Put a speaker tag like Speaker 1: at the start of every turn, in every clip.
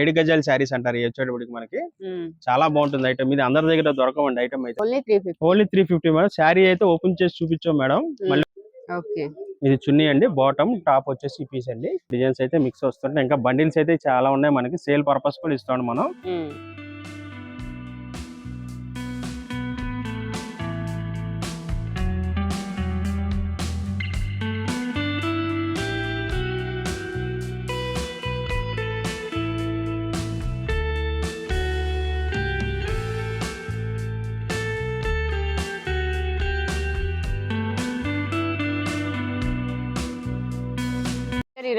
Speaker 1: ఏడు గజాల శారీస్ అంటారు వచ్చేటప్పటికి మనకి. చాలా బాగుంటుంది ఐటమ్ ఇది. అందరి దగ్గర దొరకవండి ఐటమ్ అయితే.
Speaker 2: Only three fifty
Speaker 1: madam. Sari అయితే ఓపెన్ చేసి చూపించాం మేడం. మళ్ళీ ఇది చున్నీ అండి. బాటమ్ టాప్ వచ్చేసి ఈ పీస్ అండి. డిజైన్స్ అయితే మిక్స్ వస్తుంటాయి. ఇంకా బండిల్స్ అయితే చాలా ఉన్నాయి. మనకి సేల్ పర్పస్ కూడా ఇస్తాం మనం.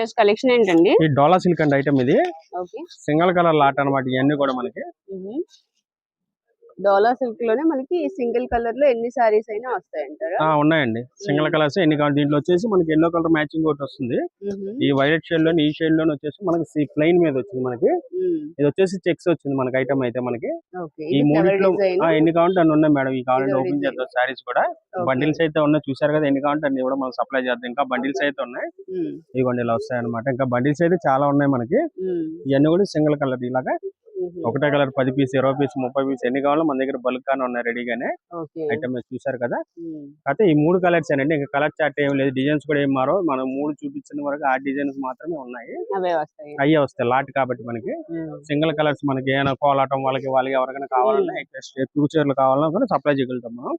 Speaker 2: ఈరోజు కలెక్షన్ ఏంటండి?
Speaker 1: ఈ డోలా సిల్క్ అండి ఐటమ్ ఇది.
Speaker 2: ఓకే.
Speaker 1: సింగిల్ కలర్ లాట్ అన్నమాట ఇవన్నీ కూడా మనకి.
Speaker 2: డోలా సిల్క్లోనే మనకి సింగిల్ కలర్లో ఎన్ని సారీస్ అయినా వస్తాయి అంటారా
Speaker 1: ఆ, ఉన్నాయండి. సింగిల్ కలర్స్ ఎన్ని కావాలి? దీంట్లో వచ్చేసి మనకి ఎల్లో కలర్ మ్యాచింగ్ ఒకటి వస్తుంది. ఈ వైలెట్ షేడ్లోని ఈ షేడ్లోని వచ్చేసి మనకి ప్లెయిన్ మీద వచ్చింది మనకి. ఇది వచ్చేసి చెక్స్ వచ్చింది మనకి ఐటమ్ అయితే మనకి. ఈ మూడిట్లో ఎన్ని కావాలంటే అన్ని ఉన్నాయి మేడం. ఈ కావాలంటే ఓపెన్. చేద్దాం సారీస్ కూడా. బండిల్స్ అయితే ఉన్నాయి. చూసారు కదా ఎన్ని కావాలంటే అన్ని కూడా మనం సప్లై చేద్దాం. ఇంకా బండిల్స్ అయితే ఉన్నాయి. ఇదిగోండి ఇలా వస్తాయి అనమాట ఇంకా బండిల్స్ అయితే చాలా ఉన్నాయి మనకి. ఇవన్నీ కూడా సింగిల్ కలర్ ఇలాగా ఒకటే కలర్ పది పీస్ ఇరవై పీస్ ముప్పై పీస్ ఎన్ని కావాలో మన దగ్గర బల్క్ గానే ఉన్నాయి రెడీగానే ఐటమ్ చూసారు కదా. అయితే ఈ మూడు కలర్స్ అండి ఇంకా కలర్ చార్ట్ ఏం లేదు డిజైన్స్ కూడా ఏం మారో మనం మూడు చూపించిన వరకు ఆ డిజైన్స్ మాత్రమే ఉన్నాయి. అయ్యే వస్తాయి లాట్ కాబట్టి మనకి. సింగిల్ కలర్స్ మనకి ఏమైనా కోలాటం వాళ్ళకి వాళ్ళకి ఎవరికైనా కావాలన్నా ఫ్యూచర్లు కావాలన్నా కూడా సప్లై చేయగలుగుతాం మనం.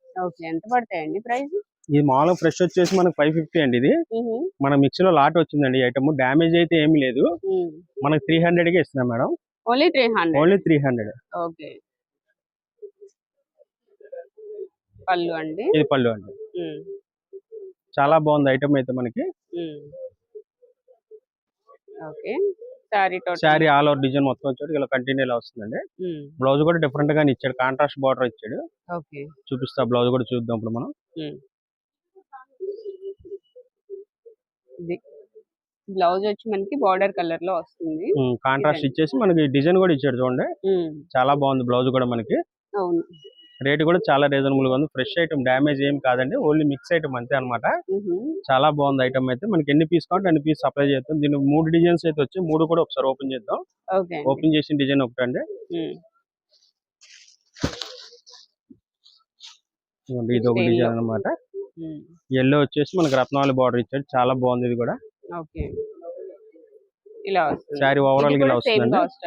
Speaker 2: ఎంత పడతాయండి ప్రైస్
Speaker 1: ఇది మామూలుగా ఫ్రెష్ వచ్చేసి మనకి ఫైవ్ ఫిఫ్టీ అండి ఇది. మన మిక్సీ లో లాట్ వచ్చిందండి ఐటమ్ డ్యామేజ్ అయితే ఏమీ లేదు. మనకి త్రీ హండ్రెడ్కి ఇస్తున్నాం madam.
Speaker 2: Only three hundred?
Speaker 1: Only three hundred.
Speaker 2: Okay. పళ్ళు అండి?
Speaker 1: ఇది పళ్ళు అండి. చాలా బాగుంది ఐటమ్ అయితే మనకి.
Speaker 2: Okay. Sari total?
Speaker 1: Sari all over design మొత్తం వచ్చాడు ఇలా కంటిన్యూ ఇలా వస్తుందండి. బ్లౌజ్ కూడా డిఫరెంట్ గానే ఇచ్చాడు. కాంట్రాస్ట్ బార్డర్ ఇచ్చాడు. చూపిస్తా బ్లౌజ్ కూడా చూద్దాం ఇప్పుడు మనం.
Speaker 2: బ్లౌజ్ వచ్చి మనకి బార్డర్ కలర్లో వస్తుంది.
Speaker 1: కాంట్రాస్ట్. ఇచ్చేసి మనకి డిజైన్ కూడా ఇచ్చాడు చూడండి. చాలా బాగుంది బ్లౌజ్ కూడా మనకి.
Speaker 2: అవును.
Speaker 1: రేట్ కూడా చాలా రీజనబుల్గా ఉంది. ఫ్రెష్ ఐటమ్ డ్యామేజ్ ఏం కాదండి. ఓన్లీ మిక్స్ ఐటమ్ అంతే అన్నమాట.
Speaker 2: ఉహు,
Speaker 1: చాలా బాగుంది ఐటమ్ అయితే. మనకి ఎన్ని పీస్ కావాలంటే అన్ని పీస్ సప్లై చేస్తాం. దీని మూడు డిజైన్స్ అయితే వచ్చి మూడు కూడా ఒకసారి ఓపెన్ చేద్దాం. ఓపెన్ చేసిన డిజైన్ ఒకటి అండి ఇది ఒక డిజైన్
Speaker 2: ఉమ్,
Speaker 1: ఎల్లో వచ్చేసి మనకి రత్నావళి బార్డర్ ఇచ్చాడు. చాలా బాగుంది ఇది కూడా.
Speaker 2: ఓకే. ఇలా వస్తుంది.
Speaker 1: శారీ ఓవరాల్ ఇలా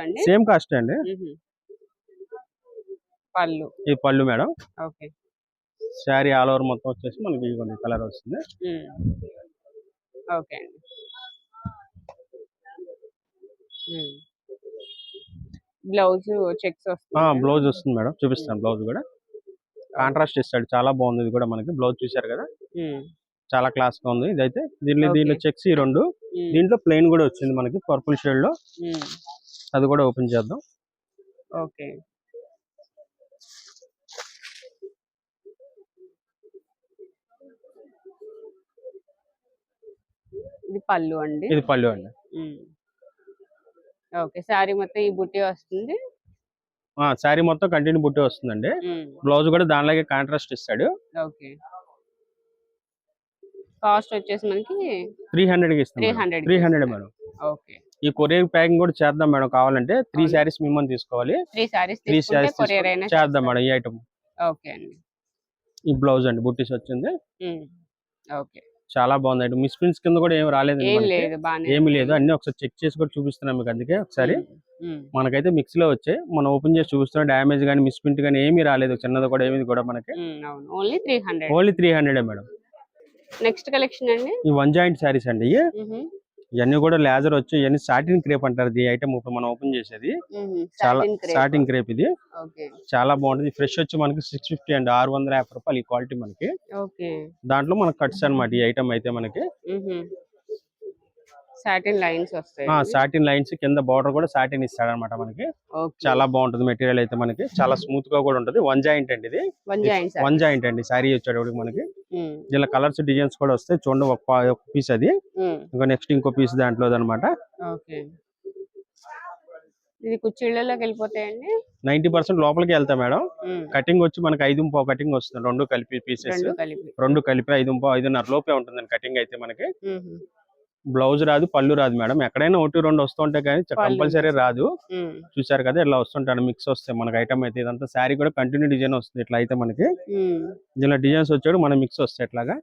Speaker 2: అండి?
Speaker 1: సేమ్ కాస్ట్ అండి.
Speaker 2: పళ్ళు.
Speaker 1: ఇది పళ్ళు madam.
Speaker 2: Okay.
Speaker 1: Sari all over మొత్తం వచ్చేసి మనకి ఇదిగోండి కలర్ వస్తుంది.
Speaker 2: ఓకే అండి. బ్లౌజ్ చెక్స్ వస్తుంది?
Speaker 1: బ్లౌజ్ వస్తుంది మేడం. చూపిస్తాను బ్లౌజ్ కూడా. కాంట్రాస్ట్ ఇస్తాడు. చాలా బాగుంది ఇది కూడా మనకి. బ్లౌజ్ చూసారు కదా? చాలా క్లాస్గా ఉంది. ఇదైతే దీనిలో. దీనిలో చెక్స్ ఈ రెండు. దీంట్లో ప్లెయిన్ కూడా వచ్చింది మనకి పర్పుల్
Speaker 2: షేడ్లో.
Speaker 1: అది కూడా ఓపెన్ చేద్దాం.
Speaker 2: ఓకే. ఇది పళ్ళు అండి?
Speaker 1: ఇది పళ్ళు అండి.
Speaker 2: ఓకే శారీ మొత్తం ఈ బుట్టి వస్తుంది?
Speaker 1: శారీ మొత్తం కంటిన్యూ బుట్టి వస్తుందండి. బ్లౌజ్ కూడా దానిలాగే కాంట్రాస్ట్ ఇస్తాడు.
Speaker 2: ఓకే. కాస్ట్ వచ్చేసి మనకి
Speaker 1: త్రీ హండ్రెడ్కి
Speaker 2: three hundred
Speaker 1: three hundred madam.
Speaker 2: Okay.
Speaker 1: ఈ కొరియర్ ప్యాకింగ్ కూడా చేద్దాం మేడం. కావాలంటే త్రీ. శారీస్ మిమ్మల్ని తీసుకోవాలి.
Speaker 2: త్రీ శారీస్
Speaker 1: త్రీ శారీస్ చేద్దాం మేడం ఈ ఐటమ్
Speaker 2: ఓకే అండి.
Speaker 1: ఈ బ్లౌజ్ అండి బుట్టీస్ వచ్చింది.
Speaker 2: ఓకే.
Speaker 1: చాలా బాగుంది ఐటమ్ మిస్ ప్రింట్స్ కింద కూడా ఏం రాలేదు ఏమి లేదు. అన్ని ఒకసారి చెక్ చేసి కూడా చూపిస్తున్నాం మీకు అందుకే ఒకసారి. మనకైతే మిక్స్లో వచ్చాయి మనం ఓపెన్ చేసి చూస్తున్నాం డ్యామేజ్ కానీ మిస్ ప్రింట్ కానీ ఏమీ రాలేదు. చిన్నది కూడా ఏమి కూడా మనకి.
Speaker 2: Only three hundred.
Speaker 1: Only three hundred madam.
Speaker 2: Next collection అండి?
Speaker 1: ఈ వన్ జాయింట్ శారీస్ అండి ఇవన్నీ కూడా లేజర్ వచ్చి ఇవన్నీ సాటిన్ క్రేప్ అంటారు ఈ ఐటమ్ ఇప్పుడు మనం ఓపెన్ చేసేది. చాలా. సాటిన్ క్రేప్ ఇది. చాలా బాగుంటుంది. ఫ్రెష్ వచ్చి మనకి సిక్స్ ఫిఫ్టీ అండి. ఆరు వందల యాభై రూపాయలు ఈ క్వాలిటీ మనకి. దాంట్లో మనకి కట్స్ అన్నమాట ఈ ఐటమ్ అయితే మనకి.
Speaker 2: సాటిన్ లైన్స్ వస్తాయి
Speaker 1: సాటిన్ లైన్స్ కింద బార్డర్ కూడా సాటిన్ ఇస్తాడు అనమాట మనకి చాలా బాగుంటుంది మెటీరియల్ అయితే మనకి. చాలా స్మూత్గా కూడా ఉంటుంది. వన్ జాయింట్ అండి ఇది.
Speaker 2: వన్ జాయింట్
Speaker 1: అండి సారీ వచ్చేటప్పటికి మనకి. ఇలా కలర్స్ డిజైన్స్ కూడా వస్తాయి. చూడండి ఒక పీస్ అది. ఇంకా నెక్స్ట్ ఇంకో పీస్ దాంట్లో అనమాట
Speaker 2: ఇది కుర్చీళ్ళలోకి వెళ్ళిపోతాయండి?
Speaker 1: నైన్టీ పర్సెంట్ లోపలికి వెళ్తా మేడం. కటింగ్ వచ్చి మనకి ఐదు ఇంపో కటింగ్ వస్తుంది. రెండు కలిపి పీసెస్.
Speaker 2: రెండు కలిపి.
Speaker 1: ఐదు ఇంపో ఐదున్నర లోపే ఉంటుందండి కటింగ్ అయితే మనకి. బ్లౌజ్ రాదు పళ్ళు రాదు మేడం. ఎక్కడైనా ఒకటి రెండు వస్తుంటాయి కానీ కంపల్సరీ రాదు. చూసారు కదా ఇలా వస్తుంటాడు మిక్స్ వస్తాయి. మనకి ఐటమ్ అయితే ఇదంతా శారీ కూడా కంటిన్యూ డిజైన్ వస్తుంది ఇట్లా అయితే మనకి. ఇలా డిజైన్స్ వచ్చాడు మన మిక్స్ వస్తాయి ఇట్లాగా.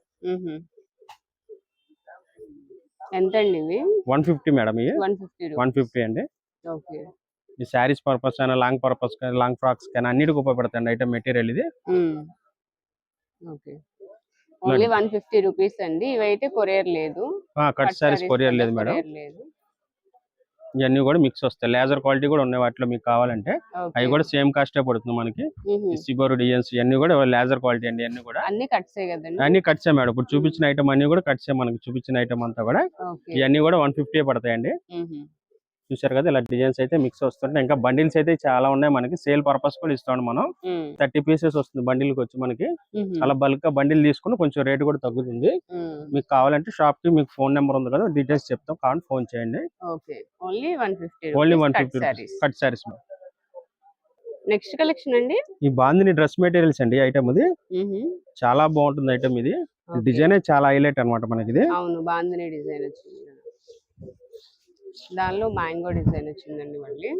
Speaker 2: ఎంత అండి ఇవి?
Speaker 1: వన్ ఫిఫ్టీ మేడం ఇవి.
Speaker 2: వన్ ఫిఫ్టీ
Speaker 1: అండి. ఈ శారీస్ పర్పస్ అయినా లాంగ్ పర్పస్ కానీ లాంగ్ ఫ్రాక్స్ కానీ అన్నిటికి ఉపయోగపడుతుంది ఐటమ్ మెటీరియల్ ఇది.
Speaker 2: Okay. Only one fifty rupees అండి. ఇవైతే కొరియర్ లేదు.
Speaker 1: కట్
Speaker 2: sarees
Speaker 1: కొరియర్ లేదు మేడం. ఇవన్నీ కూడా మిక్స్ వస్తాయి. లేజర్ క్వాలిటీ కూడా ఉన్నాయి వాటిలో మీకు కావాలంటే. అవి కూడా సేమ్ కాస్టే పడుతుంది మనకి. సిగోరు డిజైన్స్ ఇవన్నీ కూడా లేజర్ క్వాలిటీ అండి ఇవన్నీ కూడా.
Speaker 2: అన్ని కట్సే కదండి.
Speaker 1: అన్ని కట్సే మేడం. ఇప్పుడు చూపించిన ఐటమ్ అన్ని కూడా కట్సే మనకి చూపించిన ఐటమ్ అంతా కూడా. ఇవన్నీ కూడా వన్ ఫిఫ్టీ పడతాయండి. చూసారు కదా ఇలా డిజైన్స్ అయితే మిక్స్ వస్తుంటాయి. ఇంకా బండిల్స్ అయితే చాలా ఉన్నాయి మనకి. సేల్ పర్పస్ కూడా ఇస్తాం మనం. థర్టీ పీసెస్ వస్తుంది బండిల్కి వచ్చి మనకి. అలా బల్క్గా బండిల్ తీసుకుని కొంచెం రేట్ కూడా తగ్గుతుంది. మీకు కావాలంటే షాప్కి మీకు ఫోన్ నెంబర్ ఉంది కదా డీటెయిల్స్ చెప్తాం. కావాలంటే ఫోన్ చేయండి.
Speaker 2: Only one fifty cut saris next collection అండి?
Speaker 1: ఈ బాందిని డ్రెస్ మెటీరియల్స్ అండి ఐటమ్ ఇది. చాలా బాగుంటుంది ఐటమ్ ఇది. డిజైన్ చాలా హైలైట్ అన్నమాట మనకి ఇది.
Speaker 2: అవును బాందిని డిజైన్ వచ్చింది. దానిలో మ్యాంగో డిజైన్ వచ్చిందండి మళ్ళీ.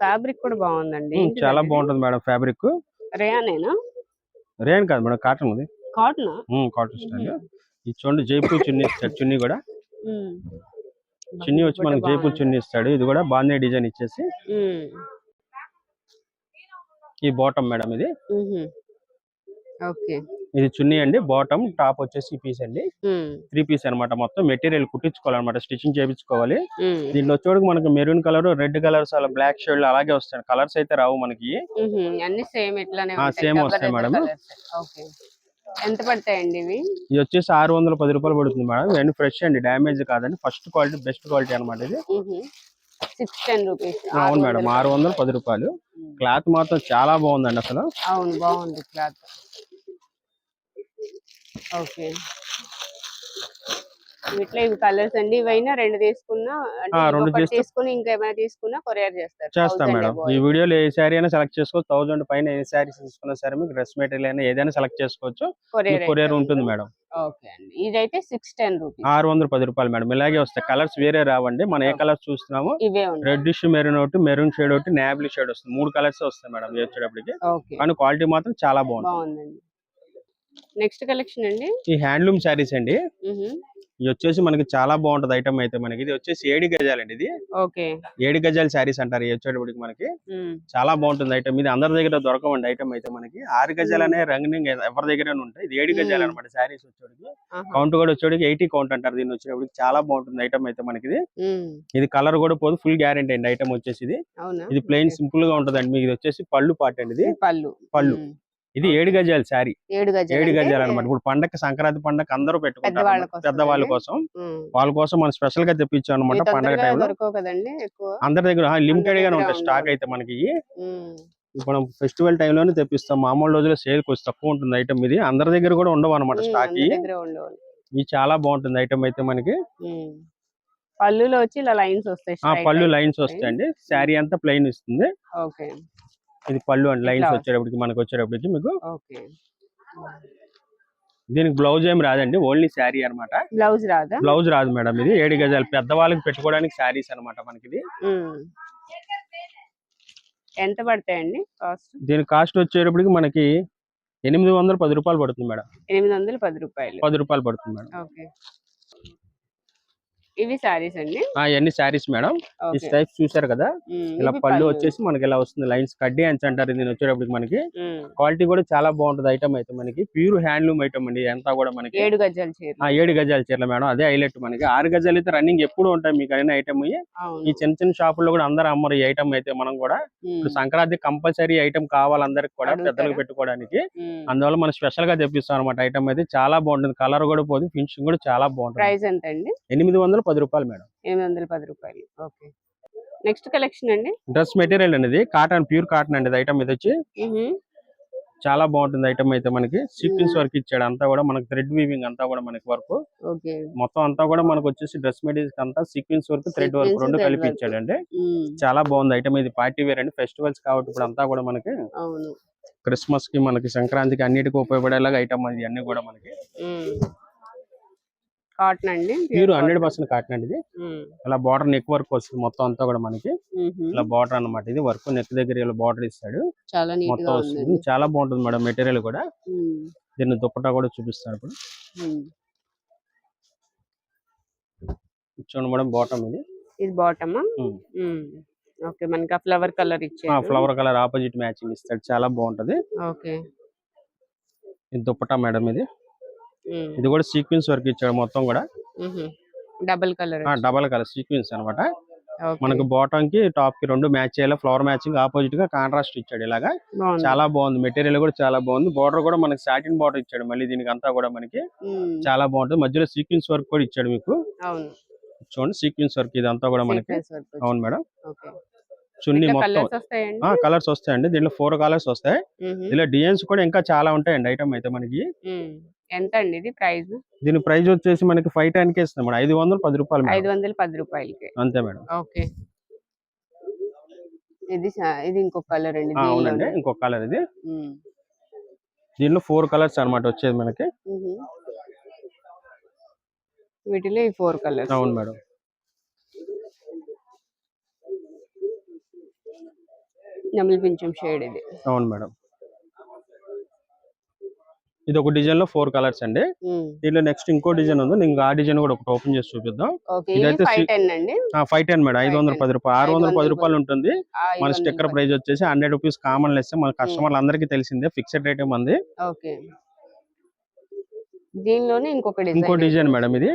Speaker 2: ఫ్యాబ్రిక్ కూడా బాగుందండి.
Speaker 1: చాలా బాగుంటుంది మేడం ఫ్యాబ్రిక్.
Speaker 2: రేయానేనా?
Speaker 1: రేన్ కాదు మేడం కాటన్ ఉంది.
Speaker 2: కాటన్?
Speaker 1: Cotton style. ఇది చూడండి జైపూర్ చున్నీ ఇస్తాడు చున్నీ కూడా. చున్నీ వచ్చి మనకి జైపూర్ చున్నీ ఇస్తాడు. ఇది కూడా బాగుంది డిజైన్ ఇచ్చేసి. ఈ బాటమ్ మేడం ఇది.
Speaker 2: ఓకే.
Speaker 1: ఇది చున్నీ అండి. బాటమ్ టాప్ వచ్చేసి పీస్ అండి. త్రీ పీస్ అన్నమాట మొత్తం మెటీరియల్ కుట్టించుకోవాలన్నమాట స్టిచ్చింగ్ చేయించుకోవాలి. దీంట్లో వచ్చేటికి మనకి మెరూన్ కలర్ రెడ్ కలర్స్ అలా బ్లాక్ షేడ్ అలాగే వస్తాయి. కలర్స్ అయితే రావు మనకి.
Speaker 2: అన్ని సేమ్ ఇట్లానే double
Speaker 1: వస్తాయి మేడం.
Speaker 2: ఎంత పడతాయండి ఇవి?
Speaker 1: ఇది వచ్చేసి ఆరు వందల పది రూపాయలు పడుతుంది మేడం ఇవన్నీ ఫ్రెష్ అండి. డ్యామేజ్ కాదండి. ఫస్ట్ క్వాలిటీ బెస్ట్ క్వాలిటీ అన్నమాట ఇది.
Speaker 2: Six ten rupees.
Speaker 1: అవును మేడం ఆరు వందల పది రూపాయలు. క్లాత్ మాత్రం చాలా బాగుందండి అసలు.
Speaker 2: అవును బాగుంది క్లాత్. ఓకే. ఇట్లా ఇవి కలర్స్ అండి. ఇవైనా రెండు తీసుకున్నా
Speaker 1: రెండు
Speaker 2: తీసుకుని ఇంకా ఏమైనా తీసుకున్నా కొరియర్ చేస్తారు.
Speaker 1: చేస్తాం
Speaker 2: 1000
Speaker 1: మేడం. ఈ వీడియోలో ఏ శారీ అయినా సెలెక్ట్ చేసుకోవచ్చు. థౌసండ్ పైన ఏ శారీస్ తీసుకున్నా సరే మీకు డ్రెస్ మెటీరియల్ అయినా ఏదైనా సెలెక్ట్ చేసుకోవచ్చు.
Speaker 2: కొరియర్
Speaker 1: ఉంటుంది మేడం.
Speaker 2: ఓకే అండి. ఇదైతే సిక్స్ టెన్ రూపీస్.
Speaker 1: ఆరు వందల పది రూపాయలు మేడం. ఇలాగే వస్తాయి. కలర్స్ వేరే రావండి. మనం ఏ కలర్స్ చూస్తున్నామో రెడ్డిష్ మెరూన్ ఒకటి మెరూన్ షేడ్ ఒకటి నేబ్లీ షేడ్ వస్తుంది. మూడు కలర్స్ వస్తాయి మేడం. వచ్చేటప్పటికి.
Speaker 2: ఓకే
Speaker 1: కానీ క్వాలిటీ మాత్రం చాలా
Speaker 2: బాగుందండి. నెక్స్ట్ కలెక్షన్ అండి?
Speaker 1: ఈ హ్యాండ్లూమ్ శారీస్ అండి. ఇది వచ్చేసి మనకి చాలా బాగుంటది ఐటమ్ అయితే మనకి. ఇది వచ్చేసి ఏడు గజాలండి ఇది.
Speaker 2: ఓకే.
Speaker 1: ఏడు గజాల శారీస్ అంటారు ఇది వచ్చేటప్పటికి మనకి. చాలా బాగుంటుంది ఐటమ్. ఇది అందరి దగ్గర దొరకవండి ఐటమ్ అయితే మనకి. ఆరు గజాలు అనే రంగునింగ్ ఎవరి దగ్గర ఉంటాయి. ఇది ఏడు గజాలు అనమాట శారీస్ వచ్చేటికి. కౌంట్ కూడా వచ్చేటికి ఎయిటీ కౌంట్ అంటారు దీన్ని వచ్చేటప్పటికి చాలా బాగుంటుంది ఐటమ్ అయితే మనకి ఇది. కలర్ కూడా పోదు ఫుల్ గ్యారెంటీ అండి ఐటమ్ వచ్చేసి ఇది. ఇది ప్లెయిన్. సింపుల్గా ఉంటదండి. మీకు ఇది వచ్చేసి పళ్ళు పాట అండి ఇది.
Speaker 2: పళ్ళు.
Speaker 1: పళ్ళు. ఇది ఏడు గజాల శారీ.
Speaker 2: ఏడు గజాలు
Speaker 1: ఏడు గజాలు అనమాట ఇప్పుడు పండగ సంక్రాంతి పండగ అందరూ పెట్టుకుంటారు పెద్దవాళ్ళ. కోసం. వాళ్ళ కోసం మనం స్పెషల్గా తెప్పించాం అనమాట పండగ టైంలో. అందరి దగ్గర లిమిటెడ్ గానే ఉంటాయి స్టాక్. అయితే మనకి. మనం ఫెస్టివల్ టైంలోనే తెప్పిస్తాం. మామూలు రోజుల్లో సేల్ కొంచెం తక్కువ ఉంటుంది ఐటమ్ ఇది. అందరి దగ్గర కూడా ఉండవు అనమాట స్టాక్ ఇది చాలా బాగుంటుంది ఐటమ్ అయితే మనకి.
Speaker 2: పళ్ళులో వచ్చి ఇలా లైన్స్ వస్తాయి
Speaker 1: పళ్ళు లైన్స్
Speaker 2: వస్తాయి.
Speaker 1: వస్తాయండి. శారీ అంతా ప్లెయిన్ ఇస్తుంది. ఇది పళ్ళు అండి. లైన్స్ వచ్చేటప్పటికి మనకి వచ్చేటప్పటికి మీకు దీనికి బ్లౌజ్ ఏం రాదండి. ఓన్లీ శారీ అన్నమాట.
Speaker 2: బ్లౌజ్ రాదా?
Speaker 1: బ్లౌజ్ రాదు మేడం. ఇది ఏడు గజాలు. పెద్దవాళ్ళకి పెట్టుకోవడానికి శారీస్ అన్నమాట మనకి ఇది.
Speaker 2: ఎంత పడతాయండి కాస్ట్?
Speaker 1: దీని కాస్ట్ వచ్చేటప్పటికి మనకి ఎనిమిది వందల పది రూపాయలు పడుతుంది మేడం.
Speaker 2: ఎనిమిది వందల పది రూపాయలు.
Speaker 1: పది రూపాయలు పడుతుంది మేడం.
Speaker 2: ఓకే. ఇవి సారీస్ అండి.
Speaker 1: ఆ ఇవన్నీ శారీస్ మేడం. ఈ టైప్స్ చూసారు కదా? ఇలా పళ్ళు వచ్చేసి మనకి ఇలా వస్తుంది? లైన్స్ కడ్డీ అంచు అంటారు దీని వచ్చేటప్పటికి మనకి. క్వాలిటీ కూడా చాలా బాగుంటుంది ఐటమ్ అయితే మనకి. ప్యూర్ హ్యాండ్లూమ్ ఐటమ్ అండి అంతా కూడా మనకి.
Speaker 2: ఏడు గజాల చీర
Speaker 1: ఆ ఏడు గజాల చీరలు మేడం. అదే హైలైట్ మనకి. ఆరు గజాలు అయితే రన్నింగ్ ఎప్పుడు ఉంటాయి మీకు అయిన ఐటమ్ ఈ చిన్న చిన్న షాపుల్లో కూడా అందరూ అమ్మరు ఈ ఐటమ్ అయితే మనం కూడా. సంక్రాంతి కంపల్సరీ ఐటమ్ కావాలి అందరికి కూడా? పెద్దలకు పెట్టుకోవడానికి. అందువల్ల మనం స్పెషల్గా తెప్పిస్తాం అనమాట ఐటమ్ అయితే చాలా బాగుంటుంది. కలర్ కూడా పోదు ఫినిషింగ్ కూడా చాలా బాగుంటుంది.
Speaker 2: ప్రైస్ ఎంత అండి
Speaker 1: ఎనిమిది వందల పది రూపాయలు మేడం.
Speaker 2: ఎనిమిది వందల పది రూపాయలు. ఓకే. నెక్స్ట్ కలెక్షన్ అండి?
Speaker 1: డ్రెస్ మెటీరియల్ అనేది కాటన్ ప్యూర్ కాటన్ అండి ఐటమ్ ఇది వచ్చి. చాలా బాగుంటుంది ఐటమ్ అయితే మనకి. సీక్వెన్స్ వర్క్ ఇచ్చాడు. అంతా కూడా మనకి థ్రెడ్ వీవింగ్ అంతా కూడా మనకి వర్క్ మొత్తం అంతా కూడా మనకు వచ్చేసి డ్రెస్ మెటీరియల్ అంతా సీక్వెన్స్ వర్క్ థ్రెడ్ వర్క్ రెండు కలిపి. ఇచ్చాడండి. చాలా బాగుంది ఐటమ్ ఇది. పార్టీ వేర్ అండి. ఫెస్టివల్స్ కాబట్టి ఇప్పుడు అంతా కూడా మనకి క్రిస్మస్కి మనకి సంక్రాంతికి అన్నిటికీ ఉపయోగపడేలాగా ఐటమ్ అది అన్ని కూడా మనకి.
Speaker 2: కాటన్ అండి
Speaker 1: ప్యూర్ హండ్రెడ్ పర్సెంట్ కాటన్ అండి ఇది. ఇలా బార్డర్ నెక్ వర్క్ వస్తుంది మొత్తం అంతా కూడా మనకి. ఇలా బార్డర్ అన్నమాట ఇది వర్క్ నెక్ దగ్గర ఇలా బార్డర్ ఇస్తాడు.
Speaker 2: చాలా
Speaker 1: మొత్తం వస్తుంది. చాలా బాగుంటుంది మేడం మెటీరియల్ కూడా. దీన్ని దుప్పటా కూడా చూపిస్తాను ఇప్పుడు. చూడండి మేడం బాటమ్ ఇది.
Speaker 2: ఇది బాటమ్. ఓకే మనకి ఆ ఫ్లవర్ కలర్ ఇచ్చారు.
Speaker 1: ఫ్లవర్ కలర్ ఆపోజిట్ మ్యాచింగ్ ఇస్తాడు. చాలా బాగుంటది.
Speaker 2: ఓకే.
Speaker 1: ఇది దుప్పటా మేడం ఇది. ఇది కూడా సీక్వెన్స్ వర్క్ ఇచ్చాడు మొత్తం కూడా.
Speaker 2: Double colour.
Speaker 1: Double colour sequence అన్నమాట మనకు బాటమ్కి టాప్కి రెండు మ్యాచ్ చేయాలి ఫ్లవర్ మ్యాచింగ్ ఆపోజిట్గా కాంట్రాస్ట్ ఇచ్చాడు ఇలాగా. చాలా బాగుంది. మెటీరియల్ కూడా చాలా బాగుంది. బార్డర్ కూడా మనకి సాటిన్ బార్డర్ ఇచ్చాడు మళ్ళీ దీనికి అంతా కూడా మనకి. చాలా బాగుంటుంది. మధ్యలో సీక్వెన్స్ వర్క్ కూడా ఇచ్చాడు మీకు.
Speaker 2: అవును.
Speaker 1: చూడండి సీక్వెన్స్ వర్క్ ఇదంతా కూడా మనకి. అవును మేడం. చున్నీ మొత్తం.
Speaker 2: కలర్స్ వస్తాయండి?
Speaker 1: దీంట్లో ఫోర్ కలర్స్ వస్తాయి. ఇలా డిజైన్స్ కూడా ఇంకా చాలా ఉంటాయండి ఐటమ్ అయితే మనకి.
Speaker 2: ఎంత అండి ఇది ప్రైస్
Speaker 1: దీని ప్రైస్ వచ్చేసి మనకి ఫైవ్ టెన్ కే ఇస్తుంది మేడం. ఐదు వందలు పది రూపాయలు
Speaker 2: ఐదు వందల పది రూపాయలకి.
Speaker 1: అంతే మేడం.
Speaker 2: ఓకే. ఇది ఇది ఇంకొక కలర్ అండి
Speaker 1: అవునండి. ఇంకొక కలర్ ఇది. దీనిలో ఫోర్ కలర్స్ అన్నమాట వచ్చేది మనకి.
Speaker 2: వీటిలో ఈ ఫోర్ కలర్స్
Speaker 1: అవును మేడం.
Speaker 2: నెమలి పింఛం షేడ్ ఇది.
Speaker 1: అవును మేడం. ఇది ఒక డిజైన్లో ఫోర్ కలర్స్ అండి. దీనిలో నెక్స్ట్ ఇంకో డిజైన్ ఉంది. నేను ఆ డిజైన్ కూడా ఒకటి ఓపెన్ చేసి చూపిద్దాం. ఇదైతే
Speaker 2: ఇది ఫైవ్ టెన్ అండి?
Speaker 1: Five ten madam. ఐదు వందల పది రూపాయలు ఆరు వందల పది
Speaker 2: 510
Speaker 1: రూపాయలు ఉంటుంది. మన స్టిక్కర్. ప్రైస్ వచ్చేసి హండ్రెడ్ రూపీస్ కామన్ లెస్. మన కస్టమర్లు అందరికీ తెలిసిందే. ఫిక్స్డ్ రేట్ మంది
Speaker 2: ఓకే. దీనిలోనే ఇంకొక డిజైన్
Speaker 1: ఇంకో డిజైన్ మేడం ఇది.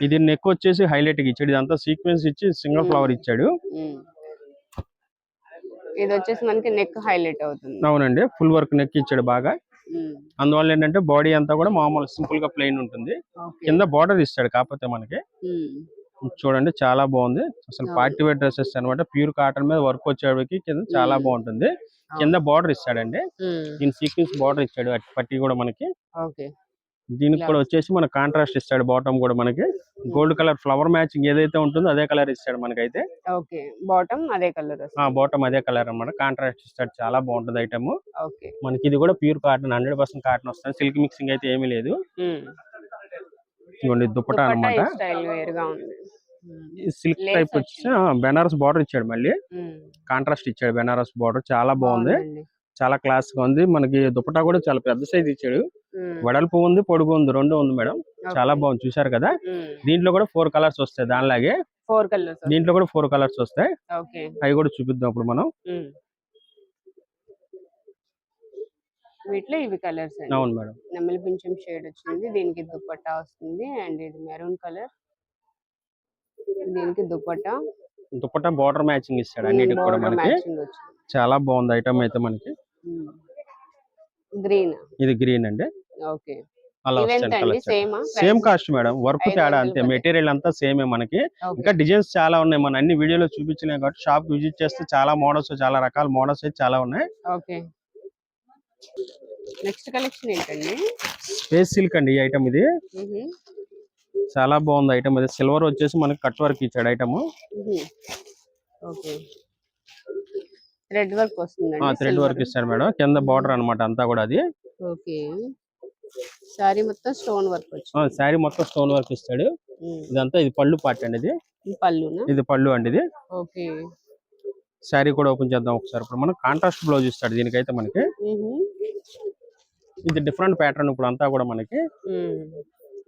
Speaker 1: ఇది నెక్ వచ్చేసి హైలైట్గా ఇచ్చాడు. ఇదంతా సీక్వెన్స్ ఇచ్చి సింగిల్ ఫ్లవర్ ఇచ్చాడు.
Speaker 2: ఇది వచ్చేసి మనకి నెక్ హైలైట్ అవుతుంది.
Speaker 1: అవునండి. ఫుల్ వర్క్ నెక్ ఇచ్చాడు బాగా. అందువల్ల ఏంటంటే బాడీ అంతా కూడా మామూలు సింపుల్గా ప్లెయిన్ ఉంటుంది. కింద బార్డర్ ఇస్తాడు కాకపోతే మనకి. చూడండి చాలా బాగుంది. అసలు. పార్టీ వేర్ డ్రెస్సెస్ అన్నమాట. ప్యూర్ కాటన్ మీద వర్క్ వచ్చేవాడికి కింద చాలా. బాగుంటుంది. కింద బార్డర్ ఇస్తాడండి. దీని సీక్వెన్స్ బార్డర్ ఇచ్చాడు. పట్టి కూడా మనకి. దీనికి. కూడా వచ్చేసి మన కాంట్రాస్ట్ ఇస్తాడు బాటమ్ కూడా మనకి. గోల్డ్ కలర్ ఫ్లవర్ మ్యాచింగ్ ఏదైతే ఉంటుందో అదే కలర్ ఇస్తాడు మనకైతే.
Speaker 2: ఓకే బాటమ్ అదే కలర్
Speaker 1: బాటమ్ అదే కలర్ అన్నమాట. కాంట్రాస్ట్ ఇస్తాడు చాలా బాగుంటుంది ఐటమ్ మనకి ఇది కూడా pure cotton hundred percent cotton వస్తుంది. సిల్క్ మిక్సింగ్ అయితే ఏమీ లేదు. దుప్పటా
Speaker 2: ఉమ్.
Speaker 1: సిల్క్ టైప్ వచ్చేసి ఆ, బెనారస్ బార్డర్ ఇచ్చాడు మళ్ళీ. కాంట్రాస్ట్ ఇచ్చాడు బెనారస్ బార్డర్ చాలా బాగుంది. చాలా క్లాస్గా ఉంది. మనకి దుపట్టా కూడా చాలా పెద్ద సైజ్ ఇచ్చాడు. వెడల్పు ఉంది పొడుగు ఉంది రెండు ఉంది మేడం. చాలా. బాగుంది చూసారు కదా. దీంట్లో కూడా ఫోర్ కలర్స్ వస్తాయి దానిలాగే.
Speaker 2: ఫోర్ కలర్స్
Speaker 1: దీంట్లో కూడా ఫోర్ కలర్స్ వస్తాయి. అవి కూడా చూపిద్దాం ఇప్పుడు మనం.
Speaker 2: వీటిలో ఇవి కలర్స్
Speaker 1: అవును మేడం.
Speaker 2: నెమలి పింఛం షేడ్ వచ్చింది దీనికి దుపట్టా వస్తుంది అండ్ ఇది మెరూన్ కలర్. దీనికి దుపట్టా
Speaker 1: దుపట్టా బార్డర్ మ్యాచింగ్ ఇస్తాడు అన్నిటికి కూడా మనకి. చాలా బాగుంది ఐటమ్ అయితే మనకి.
Speaker 2: గ్రీన్.
Speaker 1: ఇది గ్రీన్ అండి.
Speaker 2: ఓకే.
Speaker 1: అలా
Speaker 2: సేమ్
Speaker 1: కాస్ట్ మేడం. వర్క్ తేడా అంతే. మెటీరియల్ అంతా సేమే మనకి. ఇంకా డిజైన్స్ చాలా ఉన్నాయి. మన అన్ని వీడియోలో చూపించలేం కాబట్టి షాప్ విజిట్ చేస్తే చాలా మోడల్స్ చాలా రకాల మోడల్స్ అయితే చాలా ఉన్నాయి.
Speaker 2: ఓకే. నెక్స్ట్ కలెక్షన్ ఏంటండి?
Speaker 1: స్పేస్ సిల్క్ అండి ఈ ఐటమ్ ఇది. చాలా బాగుంది ఐటమ్ ఇది. సిల్వర్ వచ్చేసి మనకి కట్ వర్క్ ఇచ్చాడు ఐటమ్.
Speaker 2: ఓకే. థ్రెడ్ వర్క్ వస్తుందండి
Speaker 1: థ్రెడ్ వర్క్ ఇస్తాడు మేడం. కింద బార్డర్ అన్నమాట అంతా కూడా అది.
Speaker 2: ఓకే. సారీ మొత్తం స్టోన్ వర్క్ వచ్చింది.
Speaker 1: శారీ మొత్తం స్టోన్ వర్క్ ఇస్తాడు. ఇదంతా ఇది పళ్ళు పార్ట్ అండి ఇది.
Speaker 2: ఈ పళ్ళునా?
Speaker 1: ఇది పళ్ళు అండి ఇది.
Speaker 2: ఓకే.
Speaker 1: శారీ కూడా ఓపెన్ చేద్దాం ఒకసారి. ఇప్పుడు మనం కాంట్రాస్ట్ బ్లౌజ్ ఇస్తాడు దీనికైతే మనకి. ఇది డిఫరెంట్ ప్యాటర్న్ ఇప్పుడు అంతా కూడా మనకి.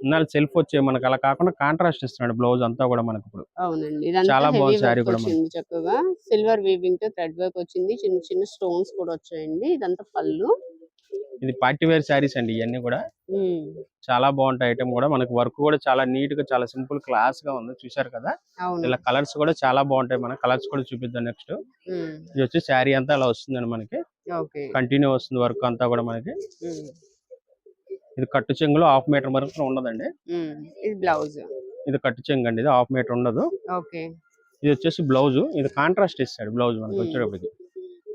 Speaker 1: ఇన్నాళ్ళు సెల్ఫ్ వచ్చే మనకి అలా కాకుండా కాంట్రాస్ట్ ఇస్తున్నాడు బ్లౌజ్ అంతా కూడా మనకి ఇప్పుడు.
Speaker 2: అవునండి. ఇదంతా
Speaker 1: చాలా బాగుంది
Speaker 2: వర్క్
Speaker 1: కూడా
Speaker 2: వచ్చింది చక్కగా. సిల్వర్ వీవింగ్తో థ్రెడ్ వర్క్ వచ్చింది. చిన్న చిన్న స్టోన్స్ కూడా వచ్చాయండి. ఇదంతా పళ్ళు.
Speaker 1: ఇది పార్టీ వేర్ శారీస్ అండి ఇవన్నీ కూడా. చాలా బాగుంటాయి ఐటమ్ కూడా. మనకి వర్క్ కూడా చాలా నీట్గా చాలా సింపుల్ క్లాస్గా ఉంది. చూసారు కదా?
Speaker 2: అవును.
Speaker 1: ఇలా కలర్స్ కూడా చాలా బాగుంటాయి మన కలర్స్ కూడా చూపిద్దాం నెక్స్ట్. ఇది వచ్చి శారీ అంతా అలా వస్తుందండి మనకి.
Speaker 2: ఓకే.
Speaker 1: కంటిన్యూ వస్తుంది వర్క్ అంతా కూడా మనకి. ఇది కట్టు చెంగులో హాఫ్ మీటర్ వరకు ఉండదండి.
Speaker 2: ఇది బ్లౌజ్
Speaker 1: ఇది కట్టు చెంగు అండి ఇది హాఫ్ మీటర్ ఉండదు
Speaker 2: ఓకే
Speaker 1: ఇది వచ్చేసి బ్లౌజ్ ఇది కాంట్రాస్ట్ ఇస్తాడు బ్లౌజ్ మనకి. వచ్చేటప్పటికి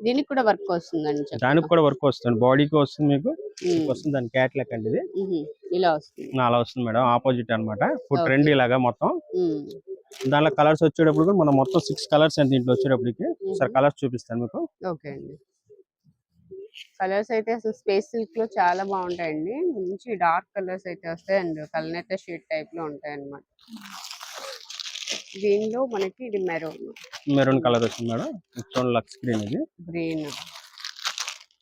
Speaker 2: దీనికి కూడా వర్క్ వస్తుందండి.
Speaker 1: దానికి కూడా వర్క్ వస్తుంది బాడీకి వస్తుంది మీకు. వస్తుంది దాని క్యాట్లాక్ అండి ఇది.
Speaker 2: ఇలా వస్తుంది
Speaker 1: అలా వస్తుంది మేడం ఆపోజిట్ ఇప్పుడు
Speaker 2: Okay.
Speaker 1: ట్రెండ్ ఇలాగా మొత్తం. దానిలో కలర్స్ వచ్చేటప్పుడు కూడా మనం మొత్తం సిక్స్ కలర్స్ అండి దీంట్లో వచ్చేటప్పటికి. సార్ కలర్స్ చూపిస్తాను మీకు
Speaker 2: ఓకే అండి కలర్స్ అయితే అసలు స్పేస్ సిల్క్లో చాలా బాగుంటాయండి. మంచి డార్క్ కలర్స్ అయితే వస్తాయి. అండ్ కల్నెట్ట షేడ్ టైప్లో ఉంటాయి అన్నమాట దీనిలో మనకి ఇది మెరూన్.
Speaker 1: మెరూన్ కలర్ వచ్చింది మేడం. ఇచ్చిన లక్స్ గ్రీన్ ఇది.
Speaker 2: గ్రీన్.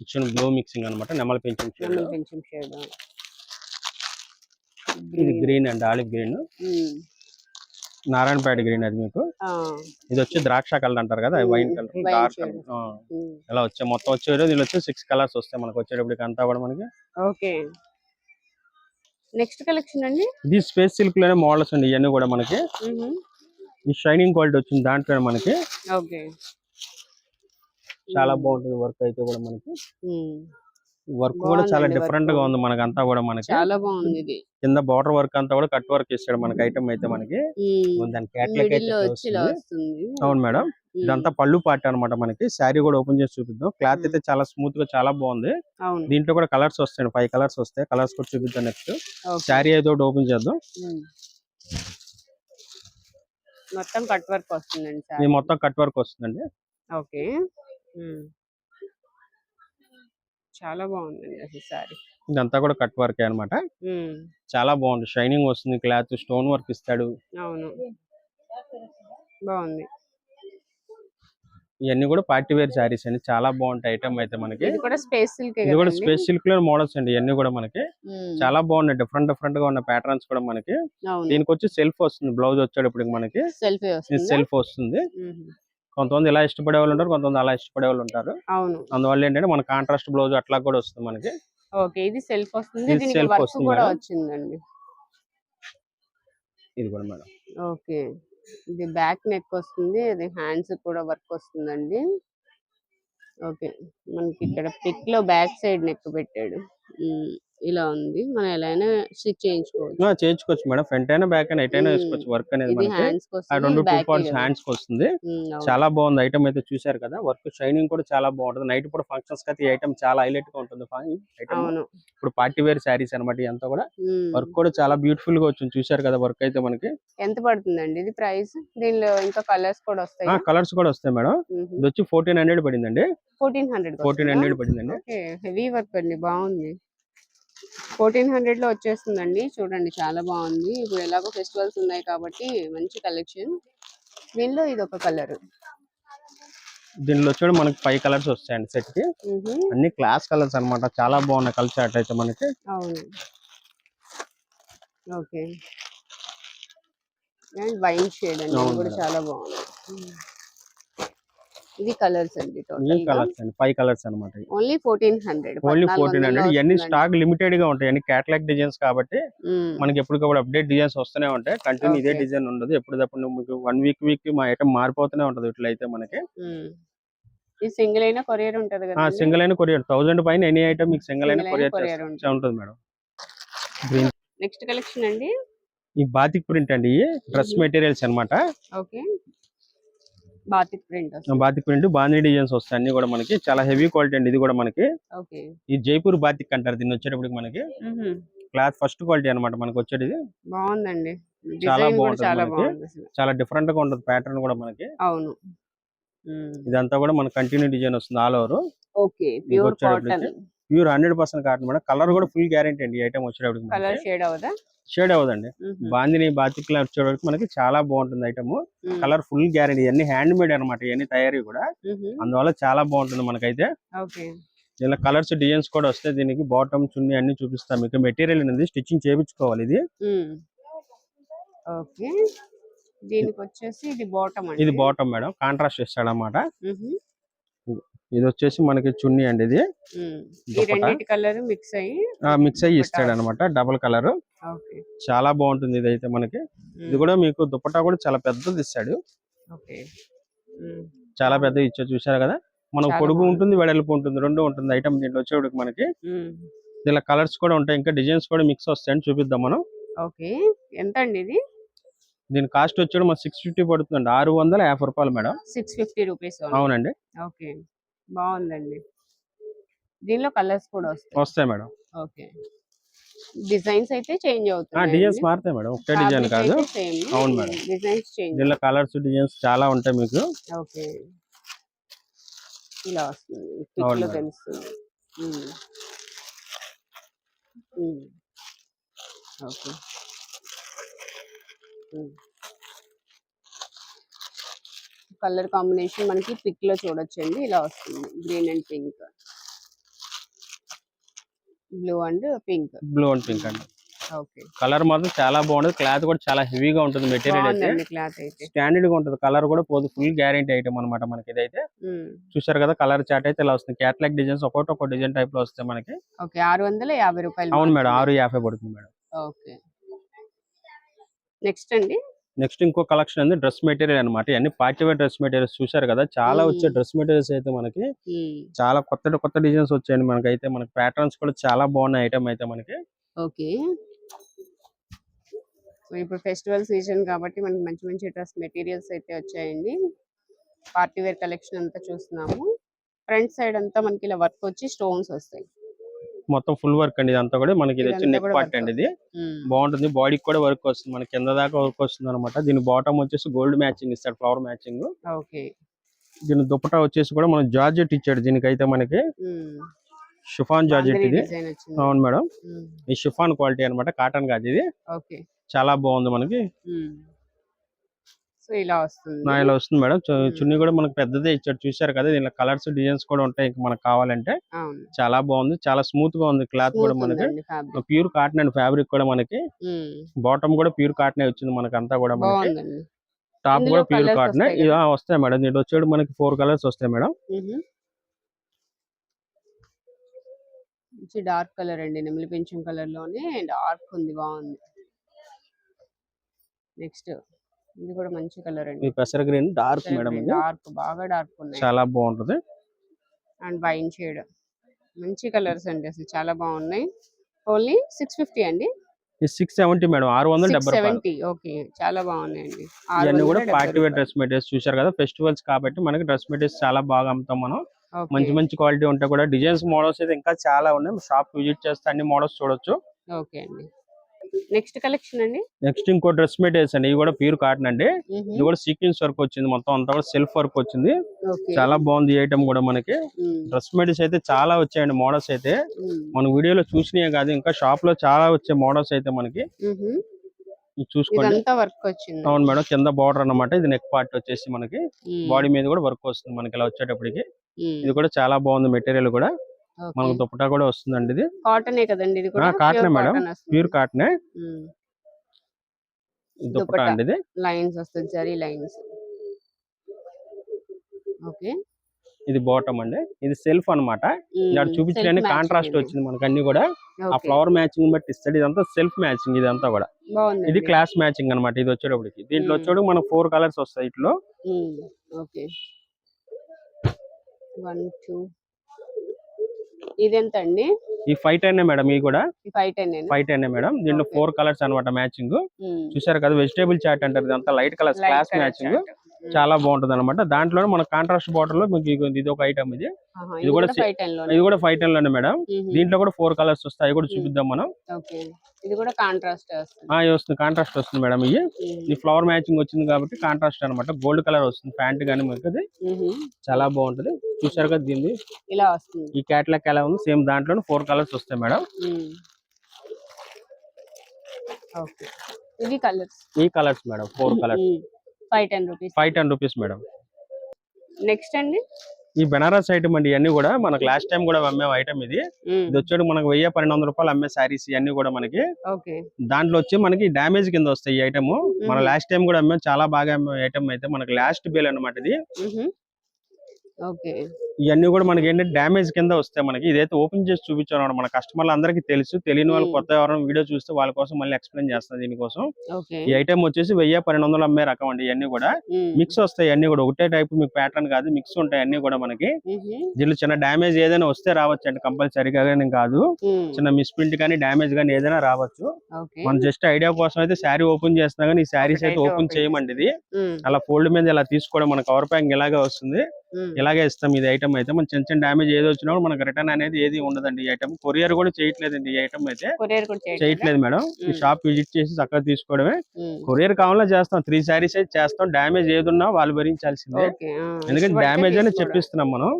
Speaker 1: ఇచ్చిన బ్లూ మిక్సింగ్ అనమాట నెమల పెంచిన షేడ్.
Speaker 2: షేడ్.
Speaker 1: ఇది green and olive green. Narayanpet green అది మీకు. ఇది వచ్చి ద్రాక్ష కలర్ అంటారు కదా
Speaker 2: Hmm,
Speaker 1: wine colour dark
Speaker 2: shade.
Speaker 1: ఇలా వచ్చాయి మొత్తం వచ్చే దీనిలో వచ్చి సిక్స్ కలర్స్ వస్తాయి మనకు వచ్చేటప్పటికి అంతా కూడా మనకి.
Speaker 2: ఓకే. నెక్స్ట్ కలెక్షన్ అండి?
Speaker 1: ఇది స్పేస్ సిల్క్లోనే మోడల్స్ అండి ఇవన్నీ కూడా మనకి. ఈ షైనింగ్ క్వాలిటీ వచ్చింది దాంట్లో మనకి.
Speaker 2: ఓకే.
Speaker 1: చాలా బాగుంటుంది వర్క్ అయితే కూడా మనకి. వర్క్ కూడా చాలా
Speaker 2: డిఫరెంట్గా.
Speaker 1: ఉంది మనకి అంతా కూడా మనకి.
Speaker 2: చాలా బాగుంది ఇది.
Speaker 1: కింద బార్డర్ వర్క్ అంతా కూడా కట్ వర్క్ ఇస్తాడు మనకి ఐటమ్ అయితే మనకి. దాని క్యాట్లాగ్ అవును మేడం. ఇదంతా పళ్ళు పార్ట్ అన్నమాట మనకి. శారీ కూడా ఓపెన్ చేసి చూపిద్దాం. క్లాత్. అయితే చాలా స్మూత్గా చాలా బాగుంది. దీంట్లో కూడా కలర్స్ వస్తాయి ఫైవ్ కలర్స్ వస్తాయి. కలర్స్ కూడా చూపిద్దాం నెక్స్ట్. శారీ అయితే ఒకటి ఓపెన్ చేద్దాం.
Speaker 2: మొత్తం కట్ వర్క్ వస్తుందండి
Speaker 1: మొత్తం కట్ వర్క్ వస్తుందండి.
Speaker 2: ఓకే. చాలా బాగుందండి అసలు సారీ.
Speaker 1: ఇదంతా కూడా కట్ వర్క్ అన్నమాట. చాలా బాగుంది. షైనింగ్ వస్తుంది క్లాత్ స్టోన్ వర్క్ ఇస్తాడు.
Speaker 2: అవును. బాగుంది.
Speaker 1: ఇవన్నీ కూడా పార్టీ వేర్ శారీస్ అండి. చాలా బాగుంటాయి ఐటమ్ అయితే మనకి.
Speaker 2: ఇది కూడా స్పేస్ సిల్క్
Speaker 1: ఇది కూడా స్పేస్ సిల్క్లో మోడల్స్ అండి ఇవన్నీ కూడా మనకి. చాలా బాగున్నాయి. డిఫరెంట్ డిఫరెంట్గా ఉన్న ప్యాటర్న్స్ కూడా మనకి. దీనికి వచ్చి సెల్ఫ్ వస్తుంది. బ్లౌజ్ వచ్చేటప్పటికి మనకి.
Speaker 2: సెల్ఫీ
Speaker 1: సెల్ఫ్ వస్తుంది. కొంతమంది ఇలా ఇష్టపడే వాళ్ళు ఉంటారు కొంతమంది అలా ఇష్టపడే వాళ్ళు ఉంటారు.
Speaker 2: అవును.
Speaker 1: అందువల్ల ఏంటంటే మన కాంట్రాస్ట్ బ్లౌజ్ అట్లా కూడా వస్తుంది మనకి.
Speaker 2: ఓకే ఇది సెల్ఫ్ వస్తుంది
Speaker 1: ఇది
Speaker 2: దీనికి
Speaker 1: self
Speaker 2: వర్క్
Speaker 1: వస్తుంది
Speaker 2: కూడా
Speaker 1: మేడం.
Speaker 2: వచ్చిందండి.
Speaker 1: ఇది కూడా మేడం.
Speaker 2: ఓకే ఇది బ్యాక్ నెక్ వస్తుంది అది హ్యాండ్స్ కూడా వర్క్ వస్తుందండి. ఓకే మనకి ఇక్కడ పిక్లో బ్యాక్ సైడ్ నెక్ పెట్టాడు. ఉమ్, ఇలా ఉంది. మనం ఎలా అయినా స్టిచ్ చేయించుకోవచ్చు.
Speaker 1: చేయించుకోవచ్చు మేడం. ఫ్రంట్ అయినా బ్యాక్ అయినా ఎటైనా
Speaker 2: Hmm.
Speaker 1: వేసుకోవచ్చు. వర్క్ అనేది మనకి రెండు టూ పార్ట్స్
Speaker 2: కదా.
Speaker 1: హ్యాండ్స్కి వస్తుంది. చాలా బాగుంది. ఐటమ్ అయితే చూశారు కదా. వర్క్ షైనింగ్ కూడా చాలా బాగుంటుంది. నైట్ కూడా ఫంక్షన్స్కి అయితే ఈ ఐటమ్ చాలా హైలైట్గా ఉంటుంది ఇప్పుడు పార్టీ వేర్ శారీస్ అనమాట ఇదంతా కూడా. వర్క్ కూడా చాలా బ్యూటిఫుల్గా వచ్చింది. చూశారు కదా వర్క్ అయితే మనకి.
Speaker 2: ఎంత పడుతుందండి? ఇది ప్రైస్? దీనిలో ఇంకా కలర్స్ కూడా వస్తాయి?
Speaker 1: కలర్స్ కూడా వస్తాయి మేడం. ఇది వచ్చి ఫోర్టీన్ హండ్రెడ్ పడిందండి.
Speaker 2: ఫోర్టీన్ హండ్రెడ్
Speaker 1: ఫోర్టీన్ హండ్రెడ్ పడిందండి.
Speaker 2: హెవీ వర్క్ అండి. బాగుంది. ఫోర్టీన్ హండ్రెడ్లో వచ్చేస్తుందండి. చూడండి చాలా బాగుంది. ఇప్పుడు ఎలాగో ఫెస్టివల్స్ ఉన్నాయి కాబట్టి మంచి కలెక్షన్. దీనిలో ఇది ఒక కలర్.
Speaker 1: దీనిలో వచ్చి మనకి ఫైవ్ కలర్స్ వస్తాయండి సెట్కి అన్ని క్లాస్ కలర్స్ అన్నమాట. చాలా బాగున్నాయి కలర్ చార్ట్ అయితే మనకి.
Speaker 2: అవును. ఓకే. వైన్ షేడ్ అండి. కూడా. చాలా బాగుంది. ఇది కలర్స్ అండి టోటల్
Speaker 1: కలర్స్ అండి. ఫైవ్ కలర్స్ అనమాట
Speaker 2: only fourteen hundred
Speaker 1: only fourteen hundred. ఇవన్నీ స్టాక్ లిమిటెడ్గా ఉంటాయి. అన్ని క్యాటలాగ్ డిజైన్స్ కాబట్టి మనకి ఎప్పటికప్పుడు అప్డేట్ డిజైన్స్ వస్తూనే ఉంటాయి. కంటిన్యూ ఇదే. డిజైన్ ఉండదు. ఎప్పటికప్పుడు మీకు వన్ వీక్ వీక్ మా ఐటమ్ మారిపోతూనే ఉంటది ఇట్లా అయితే మనకి
Speaker 2: సింగిల్ అయినా కొరియర్ ఉంటది కదా
Speaker 1: సింగిల్ అయిన కొరియర్. థౌసండ్ పైన ఎనీ ఐటమ్ మీకు సింగిల్ అయిన కొరియర్
Speaker 2: ఉంటుంది.
Speaker 1: మేడం.
Speaker 2: నెక్స్ట్ కలెక్షన్ అండి?
Speaker 1: ఈ బాతిక్ ప్రింట్ అండి. డ్రెస్. మెటీరియల్స్ అన్నమాట.
Speaker 2: Okay. Batik print
Speaker 1: batik print designs వస్తాయి. అన్ని కూడా మనకి చాలా హెవీ క్వాలిటీ అండి. ఇది కూడా మనకి ఈ జైపూర్ బాతిక్ అంటారు. దీన్ని వచ్చేటప్పటికి మనకి క్లాత్ ఫస్ట్ క్వాలిటీ అన్నమాట మనకి వచ్చేది.
Speaker 2: బాగుందండి.
Speaker 1: చాలా బాగుంటుంది
Speaker 2: చాలా
Speaker 1: డిఫరెంట్గా ఉంటుంది ప్యాటర్న్ కూడా మనకి.
Speaker 2: అవును.
Speaker 1: ఇదంతా కూడా మనకి కంటిన్యూ డిజైన్ వస్తుంది ఆల్ ఓవర్.
Speaker 2: ఓకే. ప్యూర్
Speaker 1: వచ్చేటప్పటికి
Speaker 2: cotton.
Speaker 1: Pure hundred percent cotton madam. Colour కూడా ఫుల్ గ్యారెంటీ అండి ఐటమ్
Speaker 2: కలర్
Speaker 1: వచ్చేటప్పటికి
Speaker 2: షేడ్ అవదా
Speaker 1: షేడ్ అవ్వదండి. బాందిని బాతిక్ వచ్చేటప్పటికి మనకి చాలా బాగుంటుంది ఐటమ్. Colour full guarantee. ఇవన్నీ హ్యాండ్ మేడ్ అనమాట ఇవన్నీ తయారీ కూడా. అందువల్ల చాలా బాగుంటుంది మనకైతే. ఇలా కలర్స్ డిజైన్స్ కూడా వస్తాయి దీనికి బాటమ్ చున్నీ అన్ని చూపిస్తాం. మీకు మెటీరియల్ అనేది స్టిచ్చింగ్ చేయించుకోవాలి ఇది.
Speaker 2: దీనికి వచ్చేసి ఇది బాటమ్
Speaker 1: ఇది బాటమ్ మేడం. కాంట్రాస్ట్ ఇస్తాడు అనమాట
Speaker 2: మ్మ్.
Speaker 1: ఇది వచ్చేసి మనకి చున్నీ అండి ఇది.
Speaker 2: కలర్ మిక్స్ అయ్యి
Speaker 1: మిక్స్ అయ్యి ఇస్తాడు అనమాట డబల్ కలర్. చాలా బాగుంటుంది ఇది అయితే మనకి. ఇది కూడా మీకు దుపట్టా కూడా చాలా పెద్దది ఇస్తాడు. చాలా పెద్ద ఇచ్చా చూసారు కదా? మనకు పొడుగు. ఉంటుంది వెడల్పు ఉంటుంది రెండు ఉంటుంది ఐటమ్ దీంట్లో వచ్చేటికి మనకి. ఇలా కలర్స్ కూడా ఉంటాయి ఇంకా డిజైన్స్ కూడా మిక్స్ వస్తాయని చూపిద్దాం మనం.
Speaker 2: ఓకే. ఎంత అండి ఇది?
Speaker 1: దీని కాస్ట్ వచ్చేది మన సిక్స్ ఫిఫ్టీ పడుతుంది ఆరు వందల యాభై రూపాయలు మేడం.
Speaker 2: సిక్స్ ఫిఫ్టీ రూపీస్
Speaker 1: అవునండి.
Speaker 2: ఓకే. బాగుందండి. దీనిలో కలర్స్ కూడా వస్తాయి.
Speaker 1: వస్తాయి మేడం.
Speaker 2: ఓకే. డిజైన్స్ అయితే చేంజ్ అవుతాయి
Speaker 1: డిజైన్స్ మారుతాయి మేడం. ఒకటే డిజైన్ కాదు. అవును మేడం.
Speaker 2: Designs change.
Speaker 1: దీనిలో కలర్స్ డిజైన్స్ చాలా ఉంటాయి మీకు.
Speaker 2: ఓకే. ఇలా వస్తుంది. తెలుస్తుంది ఓకే. కలర్ కాంబినేషన్ మనకి పిక్లో చూడొచ్చండి. ఇలా వస్తుంది. Green and pink. Blue and pink.
Speaker 1: Blue and pink అండి.
Speaker 2: ఓకే.
Speaker 1: కలర్ మాత్రం చాలా బాగుంటుంది. క్లాత్ కూడా చాలా హెవీగా ఉంటుంది మెటీరియల్ అయితే. స్టాండర్డ్గా ఉంటుంది. కలర్ కూడా పోదు. ఫుల్ గ్యారంటీ ఐటమ్ అన్నమాట మనకి ఇదైతే. చూసారు కదా కలర్ చాట్ అయితే ఇలా వస్తుంది. క్యాట్లాగ్ డిజైన్స్ ఒక్కొక్కటి ఒక డిజైన్ టైప్లో వస్తాయి మనకి.
Speaker 2: ఆరు వందల యాభై రూపాయలు
Speaker 1: అవును మేడం. ఆరు యాభై పడుతుంది మేడం.
Speaker 2: ఓకే. నెక్స్ట్ అండి.
Speaker 1: నెక్స్ట్ ఇంకో కలెక్షన్ ఉంది డ్రెస్ మెటీరియల్ అన్నమాట. ఇవన్నీ పార్టీ వేర్ డ్రెస్ మెటీరియల్స్ చూసారు కదా? చాలా. వచ్చే డ్రెస్ మెటీరియల్స్ అయితే మనకి. చాలా కొత్త కొత్త డిజైన్స్ వచ్చాయండి మనకైతే. మనకి ప్యాటర్న్స్ కూడా చాలా బాగున్నాయి ఐటమ్ అయితే మనకి.
Speaker 2: ఓకే. ఇప్పుడు ఫెస్టివల్ సీజన్ కాబట్టి మనకి మంచి మంచి డ్రెస్ మెటీరియల్స్ అయితే వచ్చాయండి. పార్టీ వేర్ కలెక్షన్ అంతా చూస్తున్నాము. ఫ్రంట్ సైడ్ అంతా మనకి ఇలా వర్క్ వచ్చి స్టోన్స్ వస్తాయి.
Speaker 1: మొత్తం ఫుల్ వర్క్ అండి ఇదంతా కూడా. మనకి ఇది వచ్చి నెక్ పార్ట్. అండి ఇది. బాగుంటుంది. బాడీకి కూడా వర్క్ వస్తుంది. మనకి కింద దాకా వర్క్ వస్తుంది అనమాట దీని బాటమ్ వచ్చేసి గోల్డ్ మ్యాచింగ్ ఇస్తాడు ఫ్లవర్ మ్యాచింగ్ దీని దుపట్టా వచ్చేసి కూడా మనం జార్జెట్ ఇచ్చాడు దీనికైతే మనకి. షిఫాన్ జార్జెట్ ఇది. అవును మేడం. ఈ షిఫాన్ క్వాలిటీ అన్నమాట. కాటన్ కాదు ఇది. చాలా బాగుంది మనకి.
Speaker 2: సో ఇలా వస్తుంది.
Speaker 1: నా ఇలా వస్తుంది మేడం. చున్నీ కూడా మనకి పెద్దదే ఇచ్చాడు. చూసారు కదా దీనిలో కలర్స్ డిజైన్స్ కూడా ఉంటాయి ఇంకా మనకు కావాలంటే. చాలా బాగుంది. చాలా స్మూత్గా ఉంది క్లాత్ కూడా మనకి. ప్యూర్ కాటన్ అండ్ ఫ్యాబ్రిక్ కూడా మనకి. బాటమ్ కూడా ప్యూర్ కాటన్ వచ్చింది మనకి అంతా కూడా మనకి. టాప్ కూడా ప్యూర్ కాటన్.
Speaker 2: వస్తాయి
Speaker 1: మేడం. దీంట్లో వచ్చేది మనకి ఫోర్ కలర్స్ వస్తాయి మేడం.
Speaker 2: డార్క్ కలర్ అండి. నెమలి పెంచం కలర్లోనే డార్క్ ఉంది. బాగుంది. నెక్స్ట్ ఇది కూడా మంచి కలర్ అండి.
Speaker 1: పెసర గ్రీన్ డార్క్ మేడం
Speaker 2: డార్క్ బాగా డార్క్ ఉన్నాయి.
Speaker 1: చాలా బాగుంటది.
Speaker 2: And wine shade. మంచి కలర్స్ అండి అసలు చాలా బాగున్నాయి. ఓన్లీ సిక్స్ ఫిఫ్టీ అండి?
Speaker 1: సిక్స్ సెవెంటీ మేడం ఆరు వందల డెబ్బై
Speaker 2: సెవెంటీ ఓకే. చాలా బాగున్నాయండి.
Speaker 1: ఇవన్నీ కూడా పార్టీ వేర్ డ్రెస్ మెటీరియల్స్ చూసారు కదా ఫెస్టివల్స్ కాబట్టి మనకి డ్రెస్ మెటీరియల్స్ చాలా బాగా అమ్ముతాం మనం. మంచి మంచి క్వాలిటీ ఉంటాయి కూడా డిజైన్స్ మోడల్స్ అయితే ఇంకా చాలా ఉన్నాయి. షాప్ విజిట్ చేస్తే అన్ని మోడల్స్ చూడొచ్చు.
Speaker 2: ఓకే అండి. నెక్స్ట్ కలెక్షన్ అండి
Speaker 1: నెక్స్ట్ ఇంకో డ్రెస్ మెటీరియల్స్ అండి ఇవి కూడా ప్యూర్ కాటన్ అండి. ఇది కూడా సీక్వెన్స్ వర్క్ వచ్చింది మొత్తం అంతా కూడా సెల్ఫ్ వర్క్ వచ్చింది చాలా బాగుంది ఈ ఐటమ్ కూడా మనకి. డ్రెస్ మెటీరియల్స్ అయితే చాలా వచ్చాయండి మోడల్స్ అయితే. మన వీడియోలో చూసినాయే కాదు ఇంకా షాప్లో చాలా వచ్చే మోడల్స్ అయితే మనకి. ఇది చూసుకోండి అవును మేడం కింద బార్డర్ అన్నమాట ఇది నెక్ పార్ట్ వచ్చేసి మనకి. బాడీ మీద కూడా వర్క్ వస్తుంది మనకి ఇలా వచ్చేటప్పటికి. ఇది కూడా చాలా బాగుంది మెటీరియల్ కూడా. మనకు దుపట్టా కూడా వస్తుందండి ఇది.
Speaker 2: కాటనే కదండి ఇది కూడా?
Speaker 1: కాటనే మేడం. ప్యూర్ కాటనే. దుపట్టా
Speaker 2: దుపట్టా.
Speaker 1: అండి ఇది.
Speaker 2: లైన్స్ వస్తుంది జరీ లైన్స్. ఓకే.
Speaker 1: ఇది బాటమ్ అండి. ఇది సెల్ఫ్ అన్నమాట. ఇక్కడ చూపించడానికి కాంట్రాస్ట్ వచ్చింది మనకి అన్ని కూడా. ఆ ఫ్లవర్ మ్యాచింగ్ బట్టి ఇస్తాడు ఇదంతా సెల్ఫ్ మ్యాచింగ్ ఇదంతా కూడా. ఇది క్లాస్ మ్యాచింగ్ అన్నమాట ఇది వచ్చేటప్పటికి. దీంట్లో. వచ్చేటప్పుడు మనకు ఫోర్ కలర్స్ వస్తాయి ఇట్లో.
Speaker 2: ఇది ఎంత అండి
Speaker 1: ఈ ఫైవ్ టెన్ మేడం ఈ కూడా?
Speaker 2: Five ten
Speaker 1: five ten madam. దీంట్లో. ఫోర్ కలర్స్ అన్నమాట మ్యాచింగ్. చూసారు కదా వెజిటేబుల్ చాట్ అంటారు ఇదంతా లైట్ కలర్స్ క్లాస్ మ్యాచింగ్. చాలా బాగుంటుంది అనమాట దాంట్లో మన కాంట్రాస్ట్ బార్డర్లో మీకు ఇది ఒక ఐటమ్ ఇది. ఇది కూడా ఇది కూడా ఫైవ్ టెన్లోనే మేడం దీంట్లో కూడా ఫోర్ కలర్స్ వస్తాయి. అవి కూడా చూపిద్దాం మనం.
Speaker 2: ఇది కూడా కాంట్రాస్ట్ వస్తుంది.
Speaker 1: ఆ, ఇది వస్తుంది. కాంట్రాస్ట్ వస్తుంది మేడం ఇవి ఈ ఫ్లవర్ మ్యాచింగ్ వచ్చింది కాబట్టి కాంట్రాస్ట్ అన్నమాట. గోల్డ్ కలర్ వస్తుంది. ప్యాంట్ కానీ మీకు అది. చాలా బాగుంటది. చూసారు కదా దీన్ని?
Speaker 2: ఇలా వస్తుంది.
Speaker 1: ఈ క్యాట్లాగ్ ఎలా ఉంది సేమ్ దాంట్లోనే ఫోర్ కలర్స్ వస్తాయి మేడం.
Speaker 2: కలర్స్
Speaker 1: ఈ colours madam four colours
Speaker 2: five ten rupees
Speaker 1: five ten rupees madam
Speaker 2: next అండి.
Speaker 1: ఈ బెనారస్ ఐటమ్ అండి ఇవన్నీ కూడా మనకు లాస్ట్ టైం కూడా అమ్మే ఐటమ్ ఇది.
Speaker 2: మ్మ్.
Speaker 1: ఇది వచ్చేది మనకు వెయ్యి పన్నెండు వందల రూపాయలు అమ్మే శారీస్ ఇవన్నీ కూడా మనకి. దాంట్లో వచ్చి మనకి డ్యామేజ్ కింద వస్తాయి ఈ ఐటమ్ మన. లాస్ట్ టైం కూడా అమ్మాం చాలా బాగా అమ్మే ఐటమ్ అయితే మనకి లాస్ట్ బిల్ అన్నమాట ఇది.
Speaker 2: ఓకే
Speaker 1: ఇవన్నీ కూడా మనకి ఏంటంటే డ్యామేజ్ కింద వస్తాయి మనకి. ఇదైతే ఓపెన్ చేసి చూపించాను అన్నమాట. మన కస్టమర్లు అందరికీ తెలుసు. తెలియని వాళ్ళు. కొత్త ఎవరైనా వీడియో చూస్తే వాళ్ళ కోసం మళ్ళీ ఎక్స్ప్లెయిన్ చేస్తాను దీనికోసం. ఈ ఐటమ్ వచ్చేసి వెయ్యి పన్నెండు వందలు అమ్మే రకం అండి ఇవన్నీ కూడా. మిక్స్ వస్తాయి అన్ని కూడా. ఒకటే టైప్ మీకు ప్యాటర్న్ కాదు. మిక్స్ ఉంటాయి అన్ని కూడా మనకి. దీనిలో చిన్న డ్యామేజ్ ఏదైనా వస్తే రావచ్చు అండి. కంపల్సరీగా కానీ కాదు. చిన్న మిస్ప్రింట్ కానీ డ్యామేజ్ కానీ ఏదైనా రావచ్చు. మనం జస్ట్ ఐడియా కోసం అయితే శారీ ఓపెన్ చేస్తున్నా కానీ ఈ శారీస్ అయితే ఓపెన్ చేయమండి ఇది. అలా ఫోల్డ్ మీద ఇలా తీసుకోవడం మన కవర్ ప్యాకింగ్ ఇలాగే వస్తుంది.
Speaker 2: మ్మ్.
Speaker 1: ఇలాగే ఇస్తాం ఇది ఐటమ్ అయితే మన చిన్న చిన్న డ్యామేజ్ ఏది వచ్చినా కూడా మనకు రిటర్న్ అనేది ఏది ఉండదండి ఈ ఐటమ్ కొరియర్ కూడా చేయట్లేదండి ఈ ఐటమ్ అయితే
Speaker 2: కొరియర్ కూడా చేయట్లేదా?
Speaker 1: చేయట్లేదు మేడం ఈ. షాప్ విజిట్ చేసి చక్కగా తీసుకోవడమే. కొరియర్ కావాలో చేస్తాం త్రీ శారీస్ అయితే చేస్తాం డ్యామేజ్ ఏది ఉన్నా వాళ్ళు భరించాల్సిందే ఎందుకంటే డ్యామేజ్ అని. చెప్పిస్తున్నాం మనం.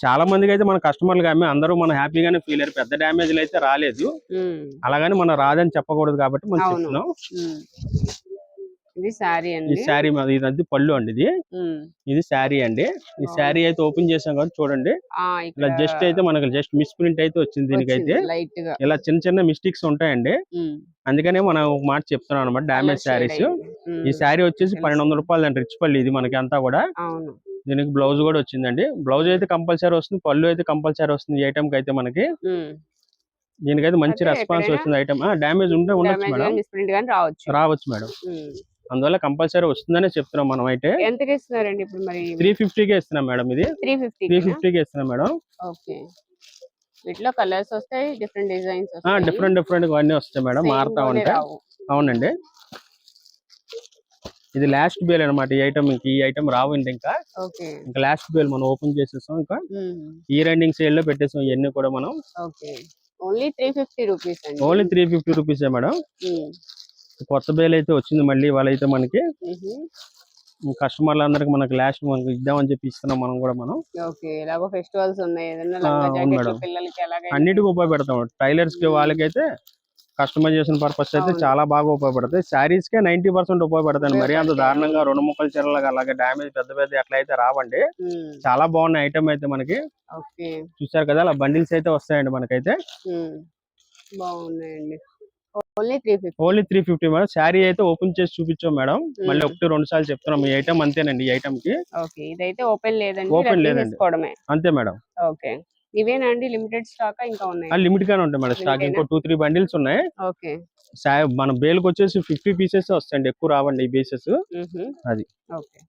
Speaker 1: చాలా మందికి అయితే మన కస్టమర్లు అమ్మి అందరూ మనం హ్యాపీగానే ఫీల్ అయ్యారు పెద్ద డ్యామేజ్లు అయితే రాలేదు అలాగని మనం రాదని చెప్పకూడదు కాబట్టి మనం. చెప్తున్నాం.
Speaker 2: ఇది శారీ
Speaker 1: ఈ
Speaker 2: అండి.
Speaker 1: శారీ ఇది అది పళ్ళు అండి ఇది. ఇది శారీ అండి. ఈ శారీ అయితే ఓపెన్ చేసాం కదా చూడండి. ఇలా జస్ట్ అయితే మనకి జస్ట్ మిస్ ప్రింట్ అయితే వచ్చింది దీనికైతే.
Speaker 2: లైట్గా
Speaker 1: ఇలా చిన్న చిన్న మిస్టేక్స్ ఉంటాయండి. అందుకనే మనం ఒక మాట చెప్తున్నాం అనమాట డామేజ్ శారీస్. ఈ శారీ వచ్చేసి. పన్నెండు వందల రూపాయలు అండి రిచ్ పల్లి ఇది మనకి అంతా కూడా దీనికి బ్లౌజ్ కూడా వచ్చిందండి. బ్లౌజ్ అయితే కంపల్సరీ వస్తుంది పళ్ళు అయితే కంపల్సరీ వస్తుంది ఈ ఐటమ్ అయితే మనకి. దీనికైతే మంచి రెస్పాన్స్ వస్తుంది ఐటమ్ డామేజ్ ఉంటే ఉండొచ్చు మేడం.
Speaker 2: రావచ్చు.
Speaker 1: రావచ్చు మేడం. అందువల్ల కంపల్సరీ వస్తుందనే చెప్తున్నాం మనం అయితే.
Speaker 2: ఎంతకి ఇస్తున్నారండి ఇప్పుడు మరి?
Speaker 1: త్రీ ఫిఫ్టీకే ఇస్తున్నాం మేడం ఇది.
Speaker 2: త్రీ ఫిఫ్టీ
Speaker 1: త్రీ ఫిఫ్టీకే ఇస్తున్నాం మేడం.
Speaker 2: ఓకే. వీటిలో కలర్స్ వస్తాయి డిఫరెంట్ డిజైన్స్
Speaker 1: డిఫరెంట్ డిఫరెంట్ అన్ని వస్తాయి మేడం మారుతా ఉంటాయి.
Speaker 2: రావు.
Speaker 1: అవునండి. ఇది లాస్ట్ బేల్ అనమాట ఈ ఐటమ్ ఈ ఐటమ్ రావు ఇంకా ఇంకా. లాస్ట్ బేల్ మనం ఓపెన్ చేసేస్తాం ఇంకా. ఈ రెండింగ్ సేల్లో పెట్టేసాం ఇవన్నీ కూడా మనం.
Speaker 2: Only three fifty rupees
Speaker 1: only three fifty రూపీసే మేడం. కొత్త బేల్ అయితే వచ్చింది మళ్ళీ ఇవాళ అయితే మనకి.
Speaker 2: మ్హూ.
Speaker 1: కస్టమర్లు అందరికి మనకి లాస్ట్ మనకి ఇద్దామని చెప్పి ఇస్తున్నాం మనం కూడా మనం.
Speaker 2: ఎలాగో ఫెస్టివల్స్ ఉన్నాయి.
Speaker 1: అన్నిటికీ ఉపయోగపెడతాం.
Speaker 2: టైలర్స్కి.
Speaker 1: వాళ్ళకైతే కస్టమైజేషన్ పర్పస్ అయితే. చాలా బాగా ఉపయోగపడతాయి. శారీస్ కే నైన్టీ పర్సెంట్ ఉపయోగపడతాయి. మరి అంత. దారుణంగా రెండు ముక్కల చీరలకు అలాగే డ్యామేజ్ పెద్ద పెద్ద ఎట్లా అయితే రావండి. చాలా బాగున్నాయి ఐటమ్ అయితే మనకి. చూసారు కదా అలా బండిల్స్ అయితే వస్తాయండి మనకైతే.
Speaker 2: బాగున్నాయండి. Only three fifty
Speaker 1: madam. Sari అయితే ఓపెన్ చేసి చూపించాం మేడం. మళ్ళీ ఒకటి రెండు సార్లు చెప్తున్నాం. ఈ ఐటమ్ అంతేనండి ఈ
Speaker 2: ఐటమ్కి. ఇదైతే ఓపెన్ లేదండి.
Speaker 1: అంతే మేడం.
Speaker 2: ఓకే ఇవేనా అండి లిమిటెడ్ స్టాక్ ఇంకా ఉన్నాయి?
Speaker 1: లిమిట్ గానే ఉంటాయి మేడం. స్టాక్ ఇంకో టూ త్రీ బండిల్స్ ఉన్నాయి.
Speaker 2: ఓకే
Speaker 1: మన బేల్కి వచ్చేసి ఫిఫ్టీ పీసెస్ వస్తాయండి. ఎక్కువ రావండి ఈ పీసెస్
Speaker 2: మ్హూ.
Speaker 1: అది.
Speaker 2: ఓకే